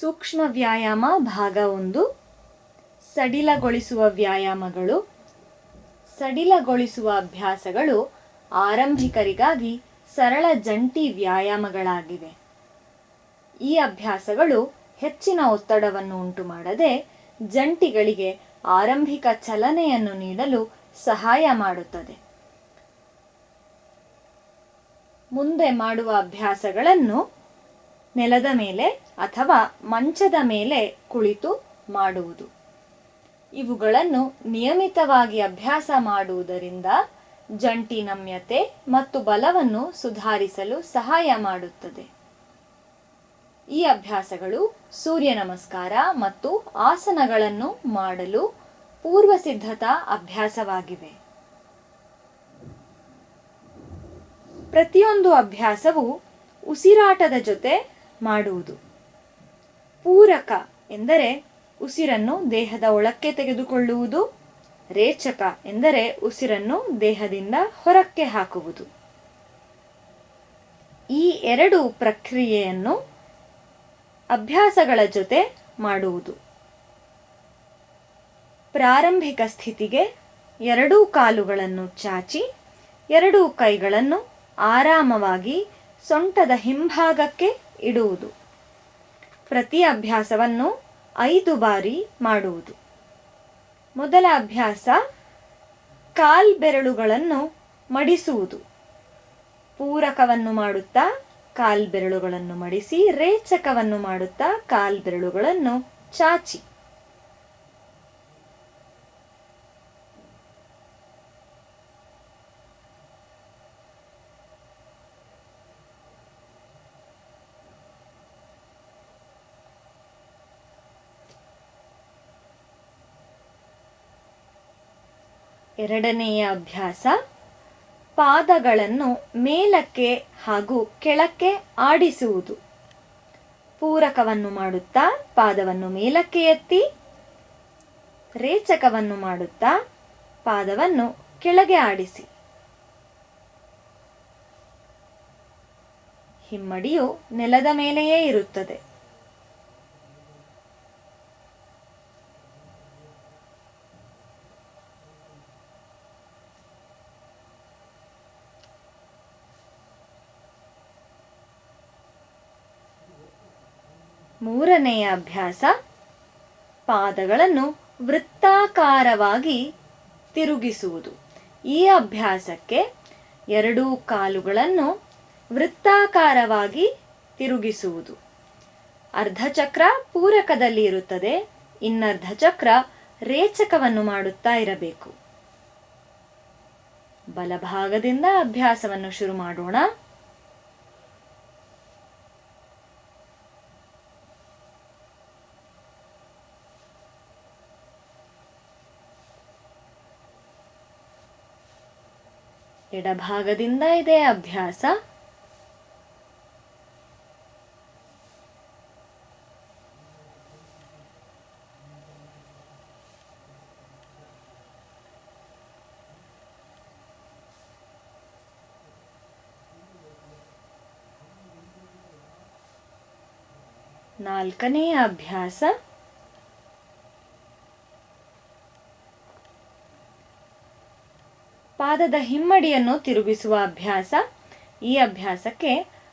ಸೂಕ್ಷ್ಮ ವ್ಯಾಯಾಮ ಭಾಗ ಒಂದು. ಸಡಿಲಗೊಳಿಸುವ ವ್ಯಾಯಾಮಗಳು. ಸಡಿಲಗೊಳಿಸುವ ಅಭ್ಯಾಸಗಳು ಆರಂಭಿಕರಿಗಾಗಿ ಸರಳ ಜಂಟಿ ವ್ಯಾಯಾಮಗಳಾಗಿವೆ. ಈ ಅಭ್ಯಾಸಗಳು ಹೆಚ್ಚಿನ ಒತ್ತಡವನ್ನು ಉಂಟು ಮಾಡದೆ ಜಂಟಿಗಳಿಗೆ ಆರಂಭಿಕ ಚಲನೆಯನ್ನು ನೀಡಲು ಸಹಾಯ ಮಾಡುತ್ತದೆ. ಮುಂದೆ ಮಾಡುವ ಅಭ್ಯಾಸಗಳನ್ನು ನೆಲದ ಮೇಲೆ ಅಥವಾ ಮಂಚದ ಮೇಲೆ ಕುಳಿತು ಮಾಡುವುದು. ಇವುಗಳನ್ನು ನಿಯಮಿತವಾಗಿ ಅಭ್ಯಾಸ ಮಾಡುವುದರಿಂದ ಜಂಟಿ ನಮ್ಯತೆ ಮತ್ತು ಬಲವನ್ನು ಸುಧಾರಿಸಲು ಸಹಾಯ ಮಾಡುತ್ತದೆ. ಈ ಅಭ್ಯಾಸಗಳು ಸೂರ್ಯ ನಮಸ್ಕಾರ ಮತ್ತು ಆಸನಗಳನ್ನು ಮಾಡಲು ಪೂರ್ವ ಸಿದ್ಧತಾ ಅಭ್ಯಾಸವಾಗಿವೆ. ಪ್ರತಿಯೊಂದು ಅಭ್ಯಾಸವು ಉಸಿರಾಟದ ಜೊತೆ ಮಾಡುವುದು. ಪೂರಕ ಎಂದರೆ ಉಸಿರನ್ನು ದೇಹದ ಒಳಕ್ಕೆ ತೆಗೆದುಕೊಳ್ಳುವುದು, ರೇಚಕ ಎಂದರೆ ಉಸಿರನ್ನು ದೇಹದಿಂದ ಹೊರಕ್ಕೆ ಹಾಕುವುದು. ಈ ಎರಡು ಪ್ರಕ್ರಿಯೆಯನ್ನು ಅಭ್ಯಾಸಗಳ ಜೊತೆ ಮಾಡುವುದು. ಪ್ರಾರಂಭಿಕ ಸ್ಥಿತಿಗೆ ಎರಡೂ ಕಾಲುಗಳನ್ನು ಚಾಚಿ, ಎರಡೂ ಕೈಗಳನ್ನು ಆರಾಮವಾಗಿ ಸೊಂಟದ ಹಿಂಭಾಗಕ್ಕೆ ಇಡುವುದು. ಪ್ರತಿ ಅಭ್ಯಾಸವನ್ನು ಐದು ಬಾರಿ ಮಾಡುವುದು. ಮೊದಲ ಅಭ್ಯಾಸ ಕಾಲ್ಬೆರಳುಗಳನ್ನು ಮಡಿಸುವುದು. ಪೂರಕವನ್ನು ಮಾಡುತ್ತಾ ಕಾಲ್ಬೆರಳುಗಳನ್ನು ಮಡಿಸಿ ರೇಚಕವನ್ನು ಮಾಡುತ್ತಾ ಕಾಲ್ಬೆರಳುಗಳನ್ನು ಚಾಚಿ. ಎರಡನೆಯ ಅಭ್ಯಾಸ, ಪಾದಗಳನ್ನು ಮೇಲಕ್ಕೆ ಹಾಗೂ ಕೆಳಕ್ಕೆ ಆಡಿಸುವುದು. ಪೂರಕವನ್ನು ಮಾಡುತ್ತಾ ಪಾದವನ್ನು ಮೇಲಕ್ಕೆ ಎತ್ತಿ, ರೇಚಕವನ್ನು ಮಾಡುತ್ತಾ ಪಾದವನ್ನು ಕೆಳಗೆ ಆಡಿಸಿ. ಹಿಮ್ಮಡಿಯು ನೆಲದ ಮೇಲೆಯೇ ಇರುತ್ತದೆ. ಮೂರನೆಯ ಅಭ್ಯಾಸ ಪಾದಗಳನ್ನು ವೃತ್ತಾಕಾರವಾಗಿ ತಿರುಗಿಸುವುದು. ಈ ಅಭ್ಯಾಸಕ್ಕೆ ಎರಡೂ ಕಾಲುಗಳನ್ನು ವೃತ್ತಾಕಾರವಾಗಿ ತಿರುಗಿಸುವುದು. ಅರ್ಧಚಕ್ರ ಪೂರಕದಲ್ಲಿ ಇರುತ್ತದೆ. ಇನ್ನರ್ಧ ಚಕ್ರ ರೇಚಕವನ್ನು ಮಾಡುತ್ತಾ ಇರಬೇಕು. ಬಲಭಾಗದಿಂದ ಅಭ್ಯಾಸವನ್ನು ಶುರು ಮಾಡೋಣ. ಎಡಭಾಗದಿಂದ ಇದೆ ಅಭ್ಯಾಸ. ನಾಲ್ಕನೆಯ ಅಭ್ಯಾಸ. ಪಾದದ ಹಿಮ್ಮಡಿಯನ್ನು ತಿರುಗಿಸುವ ಅಭ್ಯಾಸ, ಈ ಅಭ್ಯಾಸಕ್ಕೆ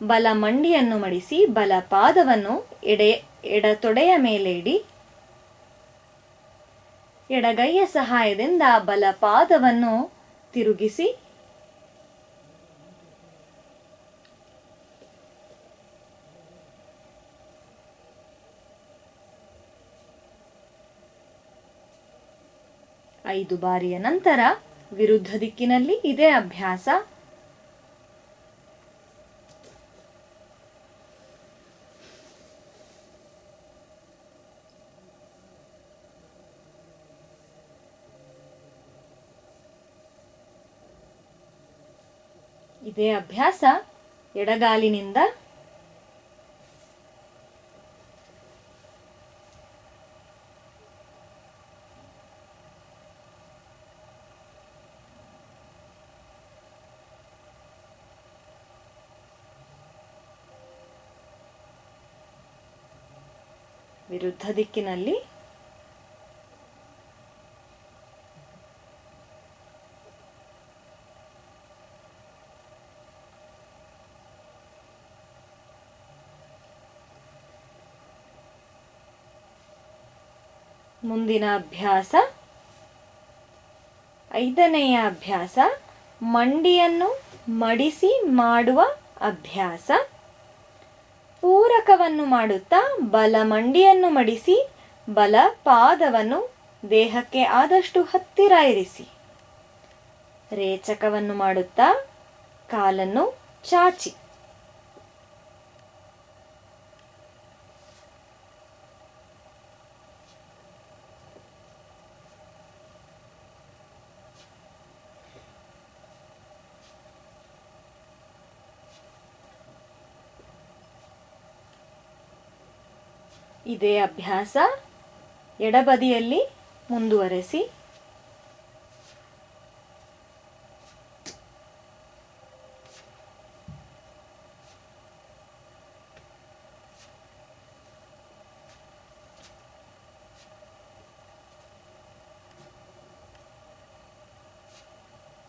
ಬಲ ಮಂಡಿಯನ್ನು ಮಡಿಸಿ ಬಲ ಪಾದವನ್ನು ಎಡೆ, ಎಡತೊಡೆಯ ಮೇಲೆ ಇಡಿ ಎಡಗೈಯ ಸಹಾಯದಿಂದ ಬಲ ಪಾದವನ್ನು ತಿರುಗಿಸಿ, ಐದು ಬಾರಿಯ ನಂತರ ವಿರುದ್ಧ ದಿಕ್ಕಿನಲ್ಲಿ ಇದೇ ಅಭ್ಯಾಸ. ಇದೇ ಅಭ್ಯಾಸ ಎಡಗಾಲಿನಿಂದ ವಿರುದ್ಧ ದಿಕ್ಕಿನಲ್ಲಿ. ಮುಂದಿನ ಅಭ್ಯಾಸ. ಐದನೆಯ ಅಭ್ಯಾಸ ಮಂಡಿಯನ್ನು ಮಡಿಸಿ ಮಾಡುವ ಅಭ್ಯಾಸ. ಪೂರಕವನ್ನು ಮಾಡುತ್ತಾ ಬಲ ಮಂಡಿಯನ್ನು ಮಡಿಸಿ, ಬಲ ಪಾದವನ್ನು ದೇಹಕ್ಕೆ ಆದಷ್ಟು ಹತ್ತಿರ ಇರಿಸಿ. ರೇಚಕವನ್ನು ಮಾಡುತ್ತಾ ಕಾಲನ್ನು ಚಾಚಿ. ಇದೇ ಅಭ್ಯಾಸ. ಎಡಬದಿಯಲ್ಲಿ ಮುಂದುವರೆಸಿ.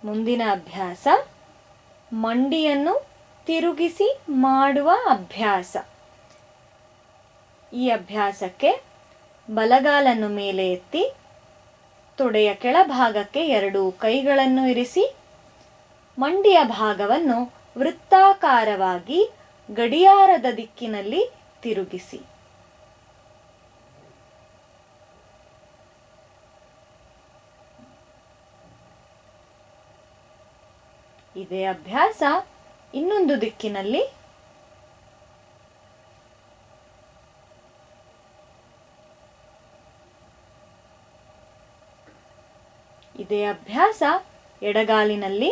ಮುಂದಿನ ಅಭ್ಯಾಸ. ಮಂಡಿಯನ್ನು ತಿರುಗಿಸಿ ಮಾಡುವ ಅಭ್ಯಾಸ. ಈ ಅಭ್ಯಾಸಕ್ಕೆ ಬಲಗಾಲನ್ನು ಮೇಲೆ ಎತ್ತಿ ತೊಡೆಯ ಕೆಳಭಾಗಕ್ಕೆ ಎರಡು ಕೈಗಳನ್ನು ಇರಿಸಿ ಮಂಡಿಯ ಭಾಗವನ್ನು ವೃತ್ತಾಕಾರವಾಗಿ ಗಡಿಯಾರದ ದಿಕ್ಕಿನಲ್ಲಿ ತಿರುಗಿಸಿ. ಇದೇ ಅಭ್ಯಾಸ ಇನ್ನೊಂದು ದಿಕ್ಕಿನಲ್ಲಿ ಇದೇ ಅಭ್ಯಾಸ ಎಡಗಾಲಿನಲ್ಲಿ.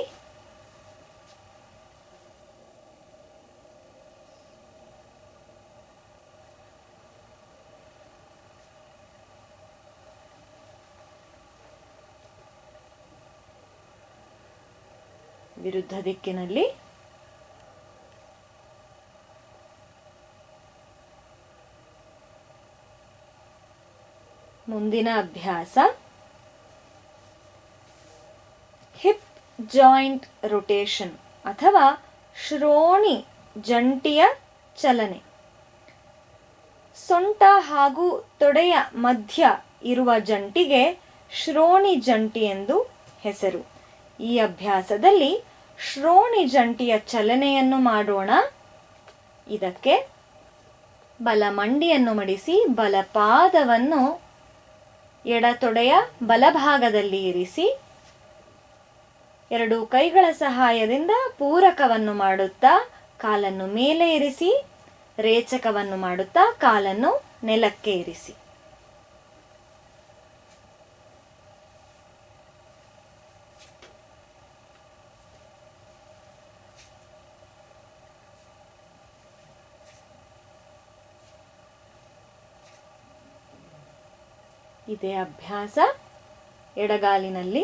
ವಿರುದ್ಧ ದಿಕ್ಕಿನಲ್ಲಿ. ಮುಂದಿನ ಅಭ್ಯಾಸ. ಜಾಯಿಂಟ್ ರೊಟೇಷನ್ ಅಥವಾ ಶ್ರೋಣಿ ಜಂಟಿಯ ಚಲನೆ. ಸೊಂಟ ಹಾಗೂ ತೊಡೆಯ ಮಧ್ಯ ಇರುವ ಜಂಟಿಗೆ ಶ್ರೋಣಿ ಜಂಟಿ ಎಂದು ಹೆಸರು. ಈ ಅಭ್ಯಾಸದಲ್ಲಿ ಶ್ರೋಣಿ ಜಂಟಿಯ ಚಲನೆಯನ್ನು ಮಾಡೋಣ. ಇದಕ್ಕೆ ಬಲ ಮಂಡಿಯನ್ನು ಮಡಿಸಿ ಬಲಪಾದವನ್ನು ಎಡತೊಡೆಯ ಬಲಭಾಗದಲ್ಲಿ ಇರಿಸಿ ಎರಡು ಕೈಗಳ ಸಹಾಯದಿಂದ ಪೂರಕವನ್ನು ಮಾಡುತ್ತಾ ಕಾಲನ್ನು ಮೇಲೆ ಇರಿಸಿ ರೇಚಕವನ್ನು ಮಾಡುತ್ತಾ ಕಾಲನ್ನು ನೆಲಕ್ಕೆ ಇರಿಸಿ ಇದೇ ಅಭ್ಯಾಸ ಎಡಗಾಲಿನಲ್ಲಿ.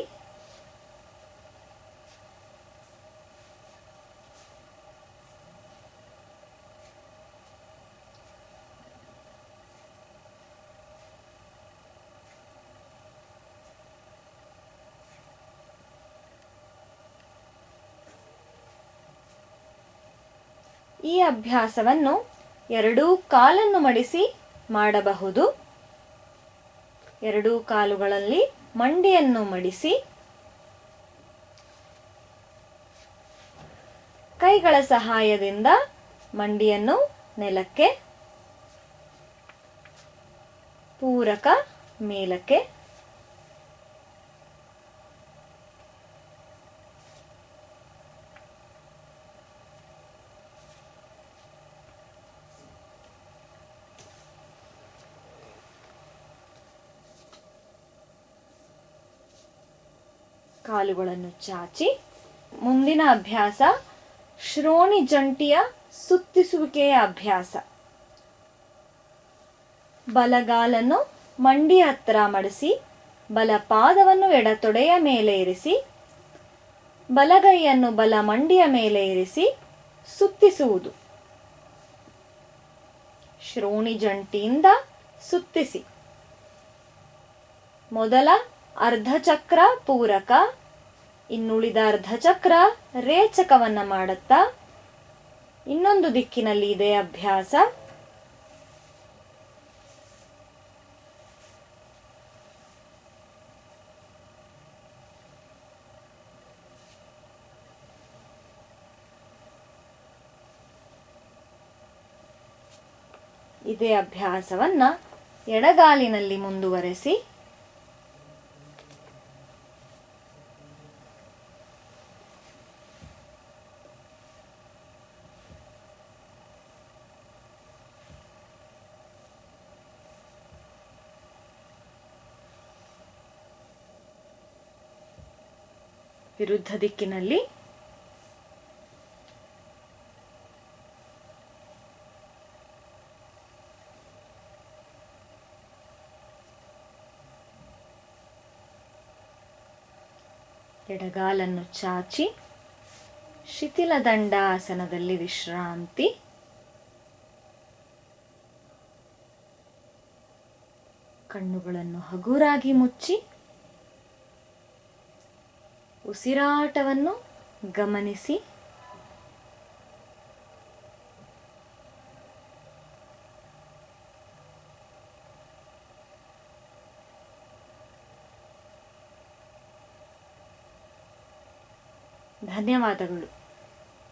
ಈ ಅಭ್ಯಾಸವನ್ನು ಎರಡೂ ಕಾಲನ್ನು ಮಡಿಸಿ ಮಾಡಬಹುದು. ಎರಡೂ ಕಾಲುಗಳಲ್ಲಿ ಮಂಡಿಯನ್ನು ಮಡಿಸಿ ಕೈಗಳ ಸಹಾಯದಿಂದ ಮಂಡಿಯನ್ನು ನೆಲಕ್ಕೆ, ಪೂರಕ ಮೇಲಕ್ಕೆ ಕಾಲುಗಳನ್ನು ಚಾಚಿ ಮುಂದಿನ ಅಭ್ಯಾಸ ಶ್ರೋಣಿ ಜಂಟಿಯ ಸುತ್ತಿಸುವಿಕೆಯ ಅಭ್ಯಾಸ. ಬಲಗಾಲನ್ನು ಮಂಡಿ ಹತ್ತಿರ ಮಡಿಸಿ ಬಲ ಪಾದವನ್ನು ಎಡತೊಡೆಯ ಮೇಲೆ ಇರಿಸಿ ಬಲಗೈಯನ್ನು ಬಲ ಮಂಡಿಯ ಮೇಲೆ ಇರಿಸಿ ಸುತ್ತಿಸುವುದು. ಶ್ರೋಣಿ ಜಂಟಿಯಿಂದ ಸುತ್ತಿಸಿ. ಮೊದಲ ಅರ್ಧಚಕ್ರ ಪೂರಕ ಇನ್ನುಳಿದ ಅರ್ಧಚಕ್ರ ರೇಚಕವನ್ನ ಮಾಡುತ್ತಾ ಇನ್ನೊಂದು ದಿಕ್ಕಿನಲ್ಲಿ ಇದೆ ಅಭ್ಯಾಸ. ಇದೇ ಅಭ್ಯಾಸವನ್ನ ಎಡಗಾಲಿನಲ್ಲಿ ಮುಂದುವರೆಸಿ ವಿರುದ್ಧ ದಿಕ್ಕಿನಲ್ಲಿ. ಎಡಗಾಲನ್ನು ಚಾಚಿ ಶಿಥಿಲ ದಂಡಾಸನದಲ್ಲಿ ವಿಶ್ರಾಂತಿ. ಕಣ್ಣುಗಳನ್ನು ಹಗುರಾಗಿ ಮುಚ್ಚಿ ಉಸಿರಾಟವನ್ನು ಗಮನಿಸಿ. ಧನ್ಯವಾದಗಳು.